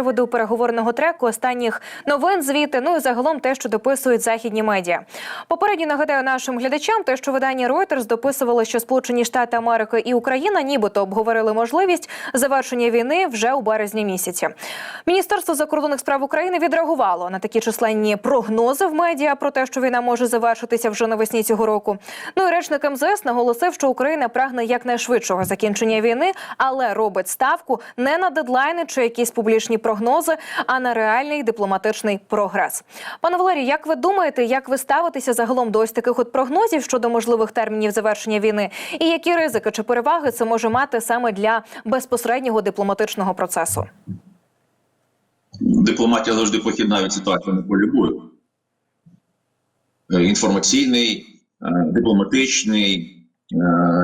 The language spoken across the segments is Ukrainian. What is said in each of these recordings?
приводу переговорного треку, останніх новин звіти, ну і загалом те, що дописують західні медіа. Попередньо нагадаю нашим глядачам, те, що видання Reuters дописувало, що Сполучені Штати Америки і Україна нібито обговорили можливість завершення війни вже у березні місяці. Міністерство закордонних справ України відреагувало на такі численні прогнози в медіа про те, що війна може завершитися вже навесні цього року. Ну і речник МЗС наголосив, що Україна прагне якнайшвидшого закінчення війни, але робить ставку не на дедлайни чи якісь публічні прогнози, а на реальний дипломатичний прогрес. Пане Валерій, як ви думаєте, як ви ставитеся загалом до ось таких от прогнозів щодо можливих термінів завершення війни, і які ризики чи переваги це може мати саме для безпосереднього дипломатичного процесу? Дипломатія завжди похідна від ситуації на полі бою. Е, Інформаційний, е, дипломатичний,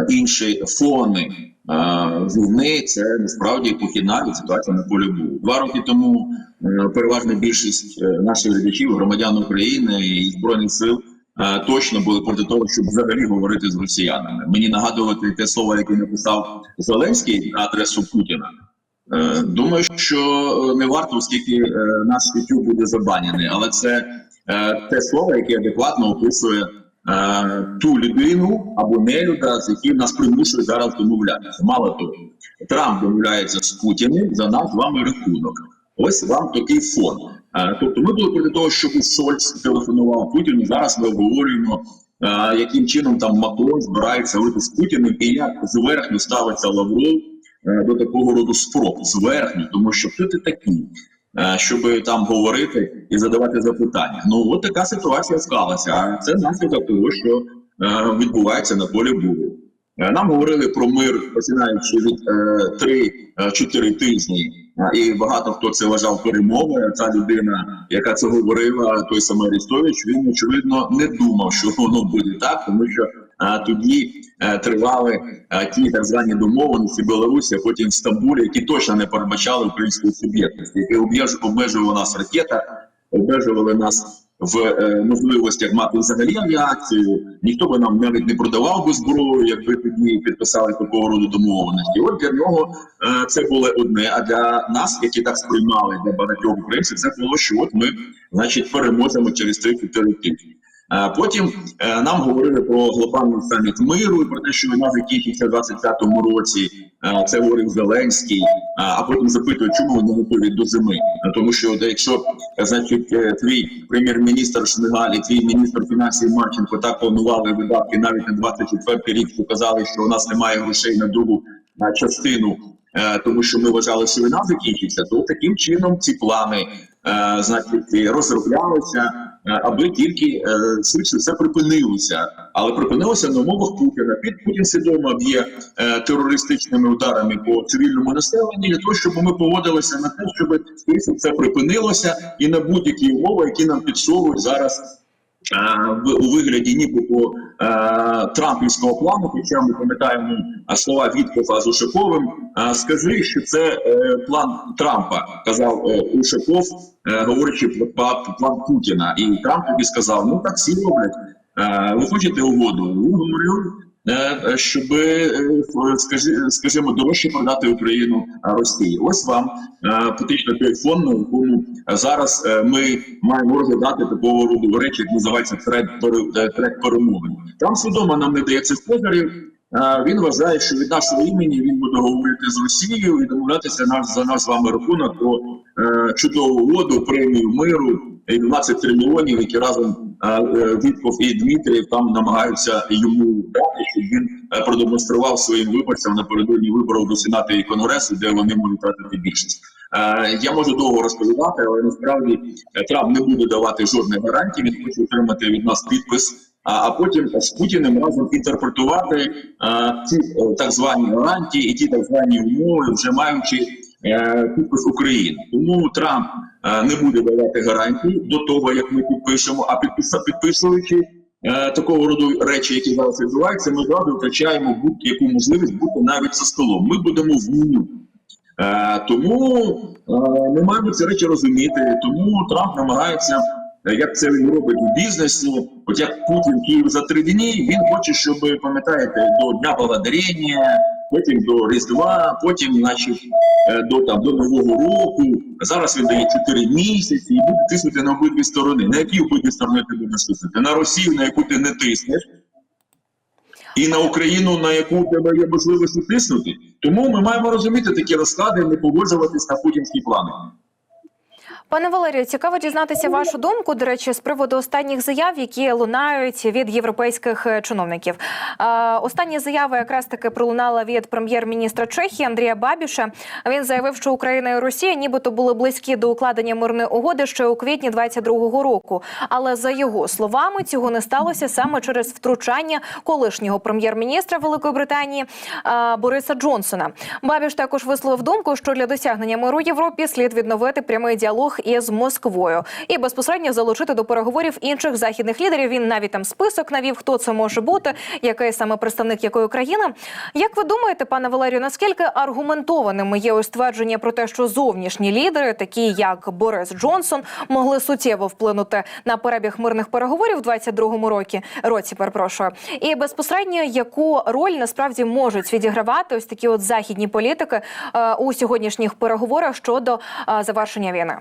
інші фони е, війни це насправді похідна від ситуації на полі бою. Два роки тому е, переважна більшість е, наших глядачів, громадян України і збройних сил е, точно були проти того, щоб взагалі говорити з росіянами. Мені нагадувати те слово, яке написав Зеленський на адресу Путіна. Е, Думаю, що е, не варто, оскільки е, наш YouTube буде забанений, але це е, те слово, яке адекватно описує е, ту людину або нелюда, з яким нас примушують зараз домовлятися. Мало того, Трамп домовляється з Путіним за наш з вами рахунок. Ось вам такий фон. Е, Тобто, ми були проти того, щоб Шольц телефонував Путіну. Зараз ми обговорюємо, е, яким чином там Макрон збирається говорити з Путіним і як зверхньо ставиться Лавров е, до такого роду спроб зверхньо, тому що хто ти такий, е, щоб там говорити і задавати запитання. Ну от така ситуація склалася. А це наслідок того, що е, відбувається на полі бою. Е, Нам говорили про мир, починаючи від 3-4 тижні, Е, і багато хто це вважав перемовою. Ця людина, яка це говорила, той самий Арістович, він очевидно не думав, що воно буде так, тому що а, тоді а, тривали а, ті так звані домовленості Білорусі, а потім в Стамбулі, які точно не передбачали української суб'єктності, які обмеж- обмежували нас ракета, обмежували нас в е, можливостях мати взагалі авіацію. Ніхто би нам навіть не продавав би зброю, якби тоді підписали такого роду домовленості. От для нього е, це було одне. А для нас, які так сприймали для багатьох українців, це було, що от ми, значить, переможемо через 3-4 тижні. Е, Потім нам говорили про глобальний саміт миру і про те, що війна закінчиться в 25-му році. Це говорив Зеленський. А потім запитують, чому вони готові до зими. Тому що якщо значить е, твій прем'єр-міністр Шмигаль і твій міністр фінансів Марченко так планували видатки навіть на 24-й рік, що казали, що у нас немає грошей на другу е, частину. е, Тому що ми вважали, що війна закінчиться, то таким чином ці плани е, значить розроблялися, аби тільки е, швидше все припинилося. Але припинилося на умовах Путіна. Під Путін свідомо б'є е, терористичними ударами по цивільному населенню для того, щоб ми поводилися на те, щоб все припинилося, і на будь-які умови, які нам підсовують зараз. Е, У вигляді нібито е, Трампівського плану, хоча ми пам'ятаємо е, слова Віткофа з Ушаковим. Скажи, що це план Трампа, казав Ушаков, говорячи про план Путіна. І Трамп тобі сказав: ну так всі роблять. Ви хочете угоду? Він говорив, щоб, е, скажімо, дорожче продати Україну е, Росії. Ось вам е, фактично той фон, на якому зараз е, ми маємо розглядати такого роду речі, як називається трек, пере- е, трек перемовин. Там свідомо нам не дається. Е, Він вважає, що від нашого імені він буде говорити з Росією і домовлятися наш за наш з вами рахунок про е, чудову угоду, премію миру і 23 мільйонів, які разом е, е, Вітков і Дмитрієв там намагаються йому дати, щоб він е, продемонстрував своїм виборцям напередодні виборів до Сенату і Конгресу, де вони можуть втратити більшість. Е, Я можу довго розповідати, але насправді е, Трамп не буде давати жодних гарантій. Він хоче отримати від нас підпис. А потім з Путіним разом інтерпретувати ці е, так звані гарантії і ті так звані умови, вже маючи е, підпис України. Тому Трамп е, не буде давати гарантії до того, як ми підпишемо, а підписуючи е, такого роду речі, які зараз відбуваються, ми зразу втрачаємо будь-яку можливість бути навіть за столом. Ми будемо в. Е, тому е, ми маємо ці речі розуміти. Тому Трамп намагається, е, як це він робить у бізнесі. От як Путін Київ за три дні, він хоче, щоб пам'ятаєте, до Дня Благодарення, потім до Різдва, потім, значить, е, до там до Нового року. Зараз він дає 4 місяці і буде тиснути на обидві сторони. На які обидві сторони ти будеш тиснути? На Росію, на яку ти не тиснеш, і на Україну, на яку тебе є можливість тиснути. Тому ми маємо розуміти такі розклади, не погоджуватись на путінські плани. Пане Валерію, цікаво дізнатися вашу думку. До речі, з приводу останніх заяв, які лунають від європейських е, чиновників. Е, остання заява якраз таки пролунала від прем'єр-міністра Чехії Андрія Бабіша. Він заявив, що Україна і Росія, нібито були близькі до укладення мирної угоди ще у квітні 22-го року. Але за його словами, цього не сталося саме через втручання колишнього прем'єр-міністра Великої Британії е, Бориса Джонсона. Бабіш також висловив думку, що для досягнення миру Європі слід відновити прямий діалог із Москвою і безпосередньо залучити до переговорів інших західних лідерів. Він навіть там список навів, хто це може бути, який саме представник якої країни. Як ви думаєте, пане Валерію, наскільки аргументованими є ось твердження про те, що зовнішні лідери, такі як Борис Джонсон, могли суттєво вплинути на перебіг мирних переговорів у 22-му році, році, перепрошую, і безпосередньо яку роль насправді можуть відігравати ось такі от західні політики е, у сьогоднішніх переговорах щодо е, завершення війни?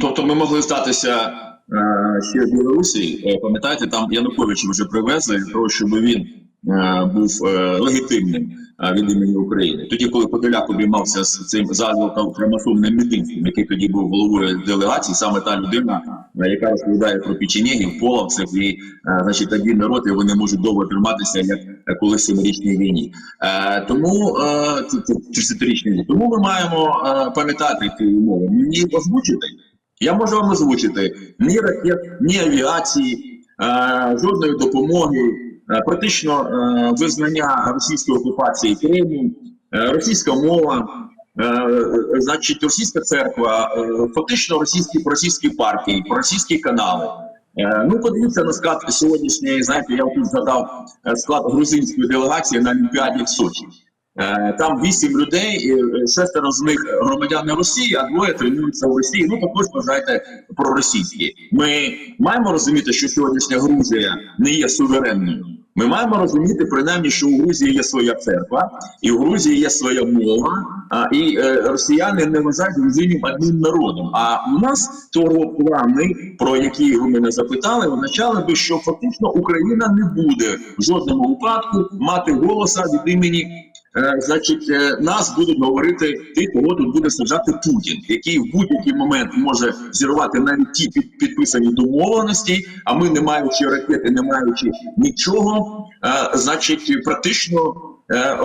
Тобто ми могли статися е, ще в Білорусі. Е, Пам'ятаєте, там Януковича вже привезли для того, щоб він е, був е, легітимним е, від імені України. Тоді, коли Подоляк обіймався з цим закликом хромосомним Мединським, який тоді був головою делегації, саме та людина, е, яка розповідає про печенєгів, половців і е, значить тоді народ, і вони можуть довго триматися, як колись в семирічній війні. Е, тому е, це- це 30-річній війні. Тому ми маємо е, пам'ятати ці умови. Мені озвучити. Я можу вам озвучити ні ракет, ні авіації, е, жодної допомоги, е, практично е, визнання російської окупації Криму, російська мова, значить, російська церква, фактично російські російські партії, російські канали. Ну, подивіться на склад сьогоднішньої. Знаєте, я тут згадав склад грузинської делегації на Олімпіаді в Сочі. Е, Там вісім людей, е, шестеро з них громадяни Росії, а двоє тренуються в Росії. Ну також вважайте проросійські. Ми маємо розуміти, що сьогоднішня Грузія не є суверенною. Ми маємо розуміти принаймні, що у Грузії є своя церква, і у Грузії є своя мова. А і е, росіяни не вважають грузинів одним народом. А у нас того плани, про які ви мене запитали, означали би, що фактично Україна не буде в жодному випадку мати голоса від імені значить, е, нас будуть говорити ті, кого тут буде саджати Путін, який в будь-який момент може зірвати навіть ті під- підписані домовленості. А ми, не маючи ракети, не маючи нічого, е, значить, практично е, е,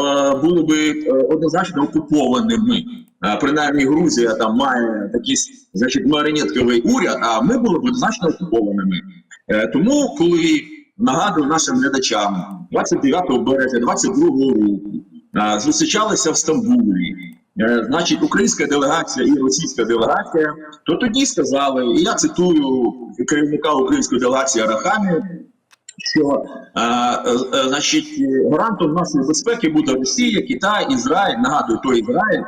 були би е, однозначно окупованими. Е, Принаймні, Грузія там має такий, значить, маріонетковий уряд, а ми були б однозначно окупованими. Е, Тому, коли нагадую нашим глядачам, 29 березня 22 року е, зустрічалися в Стамбулі. е, Значить, українська делегація і російська делегація, то тоді сказали, і я цитую керівника української делегації Арахамі, що е, е, е, значить гарантом нашої безпеки буде Росія, Китай, Ізраїль. Нагадую, той Ізраїль,